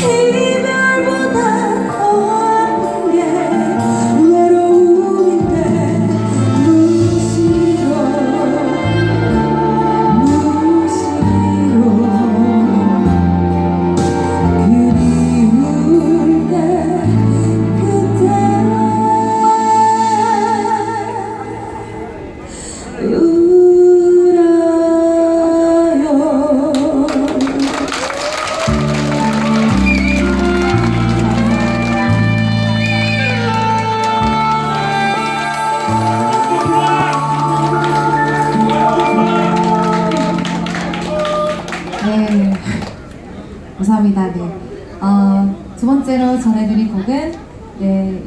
Hey. 감사합니다. 네. 어, 두 번째로 전해드릴 곡은 네,